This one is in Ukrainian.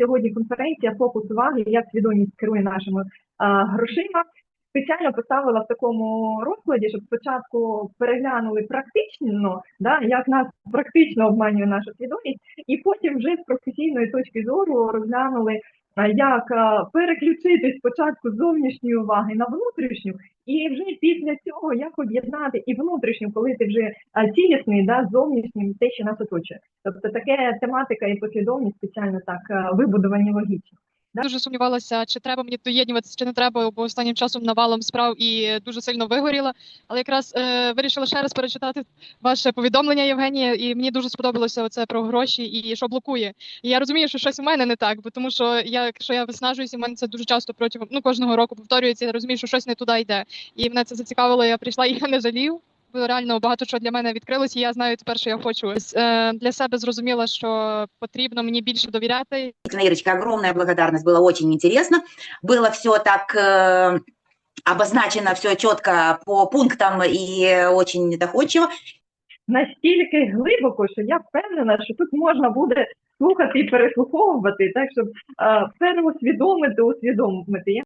сьогодні конференція фокус уваги, як свідомість керує нашими а, грошима. Спеціально поставила в такому розкладі, щоб спочатку переглянули практично, да, як нас практично обманює наша свідомість, і потім вже з професійної точки зору розглянули, як переключити спочатку зовнішньої уваги на внутрішню, і вже після цього як об'єднати і внутрішню, коли ти вже цілісний, да, зовнішнім те, що нас оточує. Тобто таке тематика і послідовність спеціально так вибудовані логічно. Дуже сумнівалася, чи треба мені доєднуватися, чи не треба, бо останнім часом навалом справ і дуже сильно вигоріла. Але якраз е, вирішила ще раз перечитати ваше повідомлення, Євгенія, і мені дуже сподобалося це про гроші і що блокує. І я розумію, що щось у мене не так, бо тому що я, якщо я виснажуюся, в мене це дуже часто протягом ну кожного року повторюється. Я розумію, що щось не туди йде. І мене це зацікавило. Я прийшла і я не жалів Бо реально багато що для мене відкрилось, і я знаю тепер, що я хочу. Е, для себе зрозуміла, що потрібно мені більше довіряти Действительно, Ирочка, огромная благодарность, было очень интересно. Было все так э, обозначено, все четко по пунктам и очень доходчиво. настільки глибоко, що я впевнена, що тут можна буде слухати і переслуховувати, так щоб е, переусвідомити, усвідомити. Я